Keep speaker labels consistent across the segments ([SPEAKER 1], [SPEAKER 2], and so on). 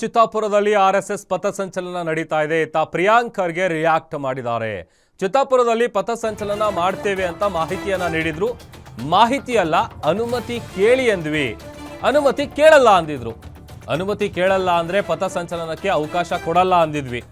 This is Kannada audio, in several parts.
[SPEAKER 1] ಚಿತ್ತಾಪುರದಲ್ಲಿ ಆರ್ ಎಸ್ ಎಸ್ ಪಥಸಂಚಲನ ನಡೀತಾ ಇದೆ. ಇತ್ತ ಪ್ರಿಯಾಂಕ್ ಖರ್ಗೆ ರಿಯಾಕ್ಟ್ ಮಾಡಿದ್ದಾರೆ. ಚಿತ್ತಾಪುರದಲ್ಲಿ ಪಥಸಂಚಲನ ಮಾಡ್ತೇವೆ ಅಂತ ಮಾಹಿತಿಯನ್ನ ನೀಡಿದ್ರು. ಮಾಹಿತಿ ಅಲ್ಲ ಅನುಮತಿ ಕೇಳಿ ಅಂದ್ವಿ. ಅನುಮತಿ ಕೇಳಲ್ಲ ಅಂದಿದ್ರು. ಅನುಮತಿ ಕೇಳಲ್ಲ ಅಂದ್ರೆ ಪಥಸಂಚಲನಕ್ಕೆ ಅವಕಾಶ ಕೊಡಲ್ಲ ಅಂದಿದ್ವಿ.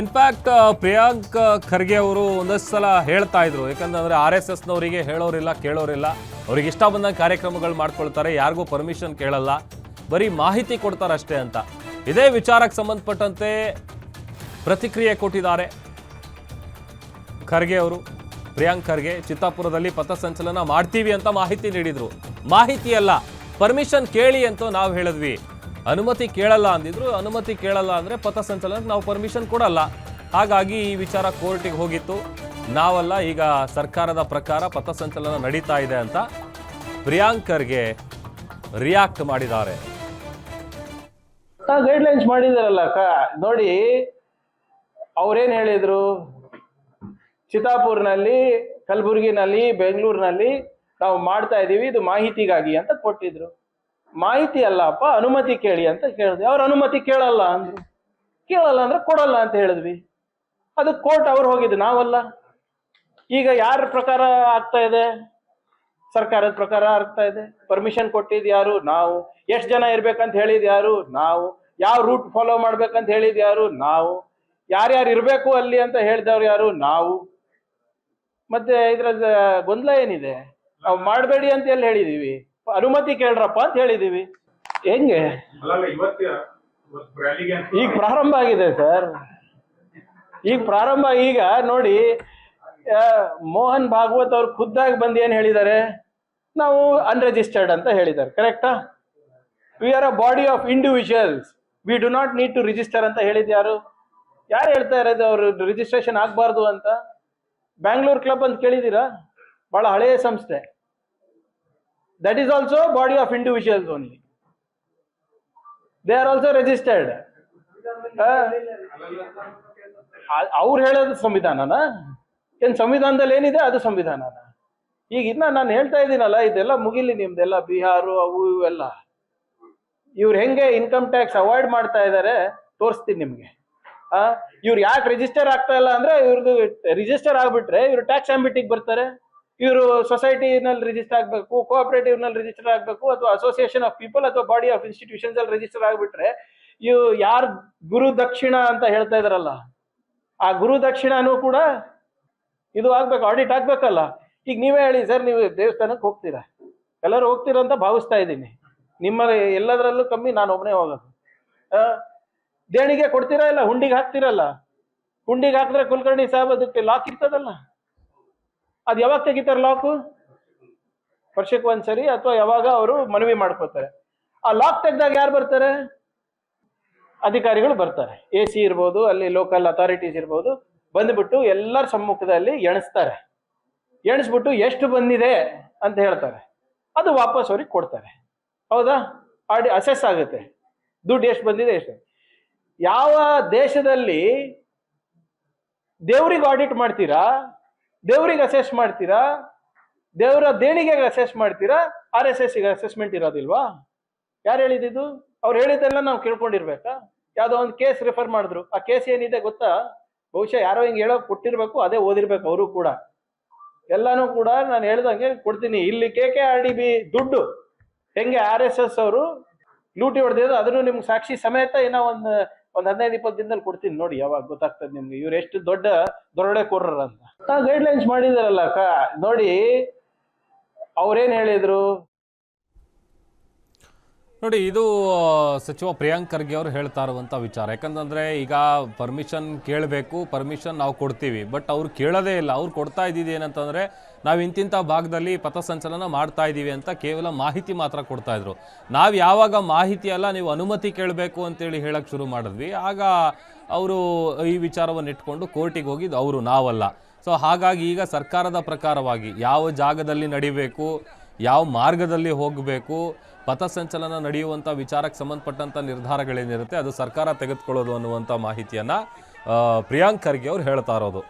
[SPEAKER 1] ಇನ್ಫ್ಯಾಕ್ಟ್ ಪ್ರಿಯಾಂಕ್ ಖರ್ಗೆ ಅವರು ಒಂದಷ್ಟು ಸಲ ಹೇಳ್ತಾ ಇದ್ರು. ಯಾಕಂದ್ರೆ ಆರ್ ಎಸ್ ಎಸ್ನವರಿಗೆ ಹೇಳೋರಿಲ್ಲ, ಕೇಳೋರಿಲ್ಲ. ಅವ್ರಿಗೆ ಇಷ್ಟ ಬಂದಂಗೆ ಕಾರ್ಯಕ್ರಮಗಳು ಮಾಡ್ಕೊಳ್ತಾರೆ, ಯಾರಿಗೂ ಪರ್ಮಿಷನ್ ಕೇಳಲ್ಲ. ಬರೀ ಮಾಹಿತಿ ಕೊಡ್ತಾರಷ್ಟೇ ಅಂತ. ಇದೇ ವಿಚಾರಕ್ಕೆ ಸಂಬಂಧಪಟ್ಟಂತೆ ಪ್ರತಿಕ್ರಿಯೆ ಕೊಟ್ಟಿದ್ದಾರೆ ಖರ್ಗೆ ಅವರು. ಪ್ರಿಯಾಂಕ್ ಖರ್ಗೆ, ಚಿತ್ತಾಪುರದಲ್ಲಿ ಪಥಸಂಚಲನ ಮಾಡ್ತೀವಿ ಅಂತ ಮಾಹಿತಿ ನೀಡಿದ್ರು. ಮಾಹಿತಿ ಅಲ್ಲ ಪರ್ಮಿಷನ್ ಕೇಳಿ ಅಂತ ನಾವು ಹೇಳಿದ್ವಿ. ಅನುಮತಿ ಕೇಳಲ್ಲ ಅಂದಿದ್ರು. ಅನುಮತಿ ಕೇಳಲ್ಲ ಅಂದ್ರೆ ಪಥಸಂಚಲನಕ್ಕೆ ನಾವು ಪರ್ಮಿಷನ್ ಕೊಡಲ್ಲ. ಹಾಗಾಗಿ ಈ ವಿಚಾರ ಕೋರ್ಟಿಗೆ ಹೋಗಿತ್ತು. ನಾವಲ್ಲ ಈಗ ಸರ್ಕಾರದ ಪ್ರಕಾರ ಪಥಸಂಚಲನ ನಡೀತಾ ಇದೆ ಅಂತ ಪ್ರಿಯಾಂಕರ್ಗೆ ರಿಯಾಕ್ಟ್ ಮಾಡಿದ್ದಾರೆ.
[SPEAKER 2] ಗೈಡ್ಲೈನ್ಸ್ ಮಾಡಿದಾರಲ್ಲ ಅಕ್ಕ. ನೋಡಿ, ಅವ್ರೇನು ಹೇಳಿದರು? ಚಿತ್ತಾಪುರ್ನಲ್ಲಿ, ಕಲಬುರಗಿನಲ್ಲಿ, ಬೆಂಗಳೂರಿನಲ್ಲಿ ನಾವು ಮಾಡ್ತಾ ಇದ್ದೀವಿ ಇದು ಮಾಹಿತಿಗಾಗಿ ಅಂತ ಕೊಟ್ಟಿದ್ರು. ಮಾಹಿತಿ ಅಲ್ಲಪ್ಪ, ಅನುಮತಿ ಕೇಳಿ ಅಂತ ಕೇಳಿದ್ವಿ. ಅವ್ರ ಅನುಮತಿ ಕೇಳಲ್ಲ ಅಂದ್ರು. ಕೇಳಲ್ಲ ಅಂದ್ರೆ ಕೊಡಲ್ಲ ಅಂತ ಹೇಳಿದ್ವಿ. ಅದು ಕೋರ್ಟ್ ಅವ್ರು ಹೋಗಿದ್ದು, ನಾವಲ್ಲ. ಈಗ ಯಾರ ಪ್ರಕಾರ ಆಗ್ತಾ ಇದೆ? ಸರ್ಕಾರದ ಪ್ರಕಾರ ಆಗ್ತಾ ಇದೆ. ಪರ್ಮಿಷನ್ ಕೊಟ್ಟಿದ್ ಯಾರು? ನಾವು. ಎಷ್ಟು ಜನ ಇರ್ಬೇಕಂತ ಹೇಳಿದ್ ಯಾರು? ನಾವು. ಯಾವ ರೂಟ್ ಫಾಲೋ ಮಾಡ್ಬೇಕಂತ ಹೇಳಿದ್ ಯಾರು? ನಾವು. ಯಾರ್ಯಾರು ಇರಬೇಕು ಅಲ್ಲಿ ಅಂತ ಹೇಳಿದವ್ರು ಯಾರು? ನಾವು. ಮತ್ತೆ ಇದ್ರ ಗೊಂದಲ ಏನಿದೆ? ನಾವು ಮಾಡಬೇಡಿ ಅಂತ ಎಲ್ಲಿ ಹೇಳಿದೀವಿ? ಅನುಮತಿ ಕೇಳ್ರಪ್ಪ ಅಂತ ಹೇಳಿದೀವಿ. ಹೆಂಗೆ? ಈಗ ಪ್ರಾರಂಭ ಆಗಿದೆ ಸರ್. ಈಗ ಪ್ರಾರಂಭ ಈಗ ನೋಡಿ ಮೋಹನ್ ಭಾಗವತ್ ಅವ್ರು ಖುದ್ದಾಗಿ ಬಂದು ಏನ್ ಹೇಳಿದ್ದಾರೆ? ನಾವು ಅನ್ರಿಜಿಸ್ಟರ್ಡ್ ಅಂತ ಹೇಳಿದ್ದಾರೆ ಕರೆಕ್ಟಾ we are a body of individuals we do not need to register ಅಂತ ಹೇಳಿದ್ಯಾರು ಯಾರು? ಯಾರು ಹೇಳ್ತಾ ಇರೋದು ಅವರು? ರಿಜಿಸ್ಟ್ರೇಷನ್ ಆಗಬಾರ್ದು ಅಂತ? ಬ್ಯಾಂಗ್ಳೂರ್ ಕ್ಲಬ್ ಅಂತ ಕೇಳಿದ್ದೀರಾ? ಬಹಳ ಹಳೆಯ ಸಂಸ್ಥೆ. That is also body of individuals only. They are also registered. ಅವ್ರು ಹೇಳೋದು ಸಂವಿಧಾನನ? ಏನ್ ಸಂವಿಧಾನದಲ್ಲಿ ಏನಿದೆ ಅದು ಸಂವಿಧಾನನ? ಈಗ ಇನ್ನ ನಾನು ಹೇಳ್ತಾ ಇದ್ದೀನಲ್ಲ ಇದೆಲ್ಲ ಮುಗಿಲಿ ನಿಮ್ದೆಲ್ಲ ಬಿಹಾರು ಅವು ಇವೆಲ್ಲ ಇವ್ರು ಹೆಂಗೆ ಇನ್ಕಮ್ ಟ್ಯಾಕ್ಸ್ ಅವಾಯ್ಡ್ ಮಾಡ್ತಾ ಇದಾರೆ ತೋರಿಸ್ತೀನಿ ನಿಮ್ಗೆ. ಇವ್ರು ಯಾಕೆ ರಿಜಿಸ್ಟರ್ ಆಗ್ತಾ ಇಲ್ಲ ಅಂದ್ರೆ ಇವ್ರದ್ದು ರಿಜಿಸ್ಟರ್ ಆಗ್ಬಿಟ್ರೆ ಇವ್ರು ಟ್ಯಾಕ್ಸ್ ಆಂಬಿಟಿಗೆ ಬರ್ತಾರೆ. ಇವರು ಸೊಸೈಟಿನಲ್ಲಿ ರಿಜಿಸ್ಟರ್ ಆಗಬೇಕು ಕೋಆಪರೇಟಿವ್ನಲ್ಲಿ ರಿಜಿಸ್ಟರ್ ಆಗಬೇಕು, ಅಥವಾ ಅಸೋಸಿಯೇಷನ್ ಆಫ್ ಪೀಪಲ್ ಅಥವಾ ಬಾಡಿ ಆಫ್ ಇನ್ಸ್ಟಿಟ್ಯೂಷನ್ಸ್ ಅಲ್ಲಿ ರಿಜಿಸ್ಟರ್ ಆಗ್ಬಿಟ್ರೆ ಇವು ಯಾರು ಗುರು ದಕ್ಷಿಣ ಅಂತ ಹೇಳ್ತಾ ಇದಾರಲ್ಲ, ಆ ಗುರು ದಕ್ಷಿಣನೂ ಕೂಡ ಇದು ಆಗ್ಬೇಕು ಆಡಿಟ್ ಆಗ್ಬೇಕಲ್ಲ. ಈಗ ನೀವೇ ಹೇಳಿ, ಸರ್, ನೀವು ದೇವಸ್ಥಾನಕ್ಕೆ ಹೋಗ್ತೀರಾ? ಎಲ್ಲರೂ ಹೋಗ್ತೀರಾ ಅಂತ ಭಾವಿಸ್ತಾ ಇದ್ದೀನಿ. ನಿಮ್ಮ ಎಲ್ಲದರಲ್ಲೂ ಕಮ್ಮಿ, ನಾನು ಒಬ್ಬನೇ ಹೋಗೋದು. ದೇಣಿಗೆ ಕೊಡ್ತೀರಾ ಇಲ್ಲ, ಹುಂಡಿಗೆ ಹಾಕ್ತಿರಲ್ಲ? ಹುಂಡಿಗೆ ಹಾಕಿದ್ರೆ ಕುಲಕರ್ಣಿ ಸಾಹೇಬ್ ಅದಕ್ಕೆ ಲಾಕ್ ಇರ್ತದಲ್ಲ? ಅದ್ ಯಾವಾಗ ತೆಗಿತಾರೆ ಲಾಕು ವರ್ಷಕ್ಕೆ ಒಂದ್ಸರಿ ಅಥವಾ ಯಾವಾಗ ಅವರು ಮನವಿ ಮಾಡ್ಕೋತಾರೆ ಆ ಲಾಕ್ ತೆಗ್ದಾಗ ಯಾರು ಬರ್ತಾರೆ? ಅಧಿಕಾರಿಗಳು ಬರ್ತಾರೆ. ಎ ಸಿ ಇರ್ಬೋದು, ಅಲ್ಲಿ ಲೋಕಲ್ ಅಥಾರಿಟೀಸ್ ಇರ್ಬೋದು, ಬಂದ್ಬಿಟ್ಟು ಎಲ್ಲರ ಸಮ್ಮುಖದಲ್ಲಿ ಎಣಿಸ್ತಾರೆ. ಎಣಿಸ್ಬಿಟ್ಟು ಎಷ್ಟು ಬಂದಿದೆ ಅಂತ ಹೇಳ್ತಾರೆ. ಅದು ವಾಪಸ್ ಅವ್ರಿಗೆ ಕೊಡ್ತಾರೆ. ಹೌದಾ? ಆಡಿ ಅಸೆಸ್ ಆಗುತ್ತೆ. ದುಡ್ಡು ಎಷ್ಟು ಬಂದಿದೆ ಎಷ್ಟು ಯಾವ ದೇಶದಲ್ಲಿ ದೇವ್ರಿಗೆ ಆಡಿಟ್ ಮಾಡ್ತೀರಾ? ದೇವ್ರಿಗೆ ಅಸೆಸ್ ಮಾಡ್ತೀರಾ? ದೇವರ ದೇಣಿಗೆಗೆ ಅಸೆಸ್ ಮಾಡ್ತೀರಾ? ಆರ್ ಎಸ್ ಎಸ್ ಅಸೆಸ್ಮೆಂಟ್ ಇರೋದಿಲ್ವಾ? ಯಾರು ಹೇಳಿದ್ದು ಅವ್ರು ಹೇಳಿದ್ದೆಲ್ಲ ನಾವು ಕೇಳ್ಕೊಂಡಿರ್ಬೇಕಾ? ಯಾವುದೋ ಒಂದು ಕೇಸ್ ರೆಫರ್ ಮಾಡಿದ್ರು. ಆ ಕೇಸ್ ಏನಿದೆ ಗೊತ್ತಾ? ಬಹುಶಃ ಯಾರೋ ಹಿಂಗೆ ಹೇಳೋ ಕೊಟ್ಟಿರ್ಬೇಕು, ಅದೇ ಓದಿರ್ಬೇಕು ಅವರು ಕೂಡ. ಎಲ್ಲಾನು ಕೂಡ ನಾನು ಹೇಳ್ದಂಗೆ ಕೊಡ್ತೀನಿ. ಇಲ್ಲಿ K K R D B ದುಡ್ಡು. ಹೆಂಗೆ ಆರ್ ಎಸ್ ಎಸ್ ಅವರು ಲೂಟಿ ಹೊಡೆದಿದ್ರು ಅದನ್ನು ನಿಮ್ಗೆ ಸಾಕ್ಷಿ ಸಮೇತ ಏನೋ ಒಂದು ಒಂದ್ ಹದಿನೈದು, ಇಪ್ಪತ್ತು ದಿನದಲ್ಲಿ ಕೊಡ್ತೀನಿ ನೋಡಿ, ಯಾವಾಗ ಗೊತ್ತಾಗ್ತದೆ ನಿಮ್ಗೆ. ಇವ್ರು ಎಷ್ಟು ದೊಡ್ಡ ದೊರಡೆ ಕೊರ್ರ ಅಂತ ಗೈಡ್ ಲೈನ್ಸ್ ಮಾಡಿದಾರಲ್ಲ ಅಕ್ಕ. ನೋಡಿ, ಅವ್ರೇನ್ ಹೇಳಿದ್ರು?
[SPEAKER 1] ನೋಡಿ, ಇದು ಸಚಿವ ಪ್ರಿಯಾಂಕ್ ಖರ್ಗೆ ಅವರು ಹೇಳ್ತಾ ಇರುವಂಥ ವಿಚಾರ. ಯಾಕಂತಂದರೆ, ಈಗ ಪರ್ಮಿಷನ್ ಕೇಳಬೇಕು ಪರ್ಮಿಷನ್ ನಾವು ಕೊಡ್ತೀವಿ. ಬಟ್ ಅವ್ರು ಕೇಳೋದೇ ಇಲ್ಲ. ಅವ್ರು ಕೊಡ್ತಾ ಇದ್ದಿದ್ದು ಏನಂತಂದರೆ, ನಾವು ಇಂತಿಂಥ ಭಾಗದಲ್ಲಿ ಪಥಸಂಚಲನ ಮಾಡ್ತಾ ಇದ್ದೀವಿ ಅಂತ ಕೇವಲ ಮಾಹಿತಿ ಮಾತ್ರ ಕೊಡ್ತಾಯಿದ್ರು ನಾವು ಯಾವಾಗ ಮಾಹಿತಿ ಅಲ್ಲ, ನೀವು ಅನುಮತಿ ಕೇಳಬೇಕು ಅಂತೇಳಿ ಹೇಳಕ್ಕೆ ಶುರು ಮಾಡಿದ್ವಿ. ಆಗ ಅವರು ಈ ವಿಚಾರವನ್ನು ಇಟ್ಕೊಂಡು ಕೋರ್ಟಿಗೆ ಹೋಗಿದ್ದು ಅವರು, ನಾವಲ್ಲ. ಸೊ ಹಾಗಾಗಿ ಈಗ ಸರ್ಕಾರದ ಪ್ರಕಾರವಾಗಿ ಯಾವ ಜಾಗದಲ್ಲಿ ನಡಿಬೇಕು, ಯಾವ ಮಾರ್ಗದಲ್ಲಿ ಹೋಗಬೇಕು ಪಥಸಂಚಲನ ನಡೆಯುವಂಥ ವಿಚಾರಕ್ಕೆ ಸಂಬಂಧಪಟ್ಟಂಥ ನಿರ್ಧಾರಗಳೇನಿರುತ್ತೆ ಅದು ಸರ್ಕಾರ ತೆಗೆದುಕೊಳ್ಳೋದು ಅನ್ನುವಂಥ ಮಾಹಿತಿಯನ್ನು ಪ್ರಿಯಾಂಕ್ ಖರ್ಗೆ ಅವರು ಹೇಳ್ತಾ ಇರೋದು.